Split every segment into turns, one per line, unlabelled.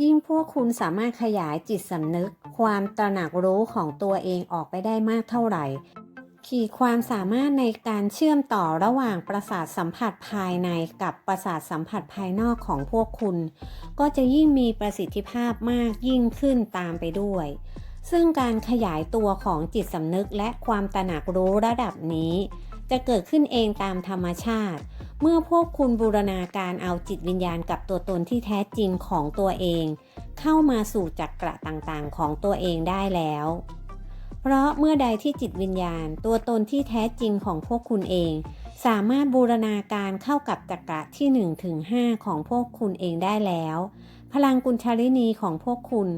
ยิ่งพวกคุณสามารถขยายจิตสำนึก ความตระหนักรู้ของตัวเองออกไปได้มากเท่าไหร่ ขีดความสามารถในการเชื่อมต่อระหว่างประสาทสัมผัสภายในกับประสาทสัมผัสภายนอกของพวกคุณ ก็จะยิ่งมีประสิทธิภาพมากยิ่งขึ้นตามไปด้วย ซึ่งการขยายตัวของจิตสำนึกและความตระหนักรู้ระดับนี้ จะเกิดขึ้นเองตามธรรมชาติ เมื่อพวกคุณบูรณาการเอาจิตวิญญาณกับตัวตนที่แท้จริงของตัวเอง เข้ามาสู่จักระต่างๆของตัวเองได้แล้ว เพราะเมื่อใดที่จิตวิญญาณ ตัวตนที่แท้จริงของพวกคุณเอง สามารถบูรณาการเข้ากับจักระที่1ถึง5ของพวกคุณเองได้แล้ว พลังกุญชลินีของพวกคุณ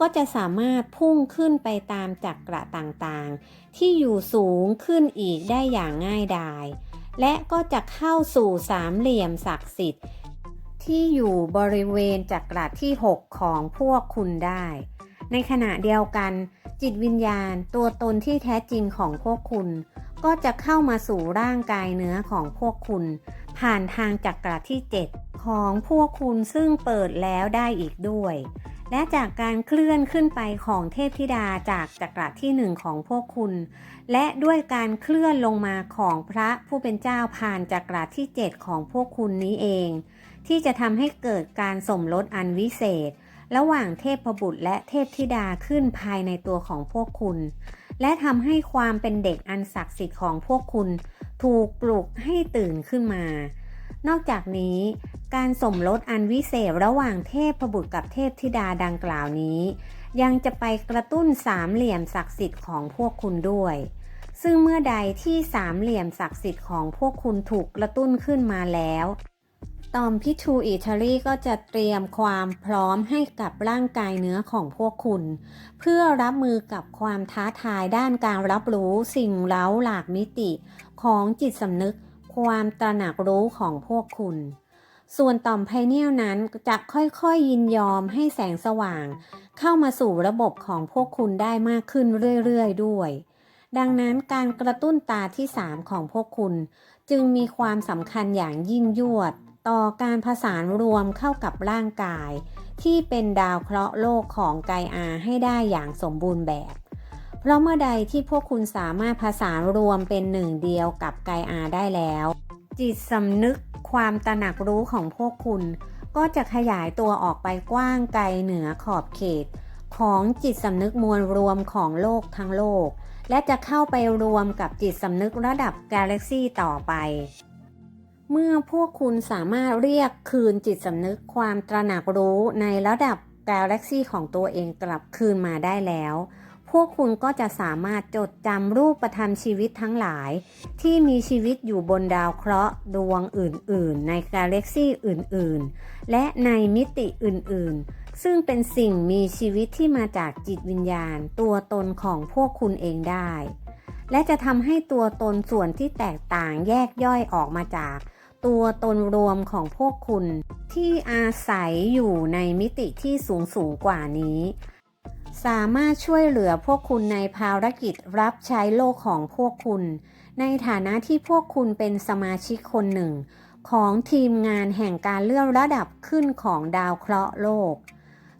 ก็จะสามารถพุ่งขึ้นไปตามจักระต่างๆ ที่อยู่สูงขึ้นอีกได้อย่างง่ายดาย และก็จะเข้าสู่สามเหลี่ยมศักดิ์สิทธิ์ ที่อยู่บริเวณจักรที่ 6 ของพวกคุณได้ ในขณะเดียวกัน จิตวิญญาณตัวตนที่แท้จริงของพวกคุณ ก็จะเข้ามาสู่ร่างกายเนื้อของพวกคุณ ผ่านทางจักรที่ 7 ของพวกคุณซึ่งเปิดแล้วได้อีกด้วย และจากการเคลื่อนขึ้นไปของเทพธิดาจากจักรที่หนึ่งของพวกคุณ และด้วยการเคลื่อนลงมาของพระผู้เป็นเจ้าผ่านจักรที่7ของพวกคุณนี้เอง ที่จะทำให้เกิดการสมรสอันวิเศษ ระหว่างเทพบุตรและเทพธิดาขึ้นภายในตัวของพวกคุณ และทำให้ความเป็นเด็กอันศักดิ์สิทธิ์ของพวกคุณ ถูกปลุกให้ตื่นขึ้นมา นอกจากนี้ การสมรสอันวิเศษระหว่างเทพพบุตรกับเทพธิดาดังกล่าวนี้ ยังจะไปกระตุ้นสามเหลี่ยมศักดิ์สิทธิ์ของพวกคุณด้วย ซึ่งเมื่อใดที่สามเหลี่ยมศักดิ์สิทธิ์ของพวกคุณถูกกระตุ้นขึ้นมาแล้วตอมพิทูอิตาลีก็จะเตรียมความพร้อมให้กับร่างกายเนื้อของพวกคุณ เพื่อรับมือกับความท้าทายด้านการรับรู้สิ่งเร้าหลากมิติของจิตสำนึกความตระหนักรู้ของพวกคุณ ส่วนต่อมไพเนียลนั้นจะค่อยๆยินยอมให้แสงสว่าง เข้ามาสู่ระบบของพวกคุณได้มากขึ้นเรื่อยๆด้วย ดังนั้นการกระตุ้นตาที่ 3 ของพวกคุณ จึงมีความสำคัญอย่างยิ่งยวด ต่อการผสานรวมเข้ากับร่างกาย ที่เป็นดาวเคราะห์โลกของไกอาให้ได้อย่างสมบูรณ์แบบ เพราะเมื่อใดที่พวกคุณสามารถผสานรวมเป็นหนึ่งเดียวกับไกอาได้แล้ว จิตสำนึก ความตระหนักรู้ของพวกคุณ ก็จะขยายตัวออกไปกว้างไกลเหนือขอบเขต ของจิตสำนึกมวลรวมของโลกทั้งโลก และจะเข้าไปรวมกับจิตสำนึกระดับกาแล็กซี่ต่อไป เมื่อพวกคุณสามารถเรียกคืนจิตสำนึกความตระหนักรู้ในระดับกาแล็กซี่ของตัวเองกลับคืนมาได้แล้ว พวกคุณก็จะสามารถจดจำรูปประทันชีวิตทั้งหลาย ที่มีชีวิตอยู่บนดาวเคราะห์ดวงอื่นๆ ในกาแล็กซี่อื่นๆ และในมิติอื่นๆ ซึ่งเป็นสิ่งมีชีวิตที่มาจากจิตวิญญาณ ตัวตนของพวกคุณเองได้ และจะทำให้ตัวตนส่วนที่แตกต่างแยกย่อยออกมาจากตัวตนรวมของพวกคุณที่อาศัยอยู่ในมิติที่สูงสูงกว่านี้ สามารถช่วยเหลือพวกคุณในภารกิจรับใช้โลกของพวกคุณ ในฐานะที่พวกคุณเป็นสมาชิกคนหนึ่ง ของทีมงานแห่งการเลื่อนระดับขึ้นของดาวเคราะห์โลก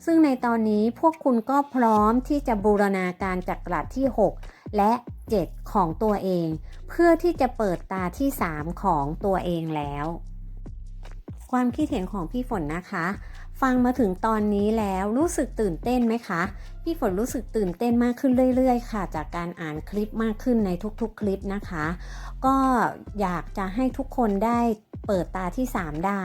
ซึ่งในตอนนี้พวกคุณก็พร้อมที่จะบูรณาการจักระที่ 6 และ 7 ของตัวเอง เพื่อที่จะเปิดตาที่ 3 ของตัวเองแล้ว ความคิดเห็นของพี่ฝนนะคะ ฟังมาถึงตอนนี้แล้วรู้สึกตื่นเต้นไหมคะ พี่ฝนรู้สึกตื่นเต้นมากขึ้นเรื่อย ๆ ค่ะ จากการอ่านคลิปมากขึ้นในทุกๆ คลิปนะคะ ก็อยากจะให้ทุกคนได้เปิดตาที่ 3 ได้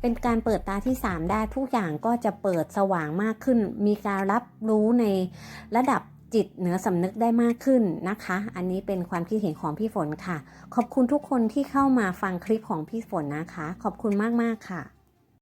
เป็นการเปิดตาที่ 3 ได้ทุกอย่างก็จะเปิดสว่างมากขึ้น มีการรับรู้ในระดับจิตเหนือสำนึกได้มากขึ้นนะคะ อันนี้เป็นความคิดเห็นของพี่ฝนค่ะ ขอบคุณทุกคนที่เข้ามาฟังคลิปของพี่ฝนนะคะ ขอบคุณมากๆค่ะ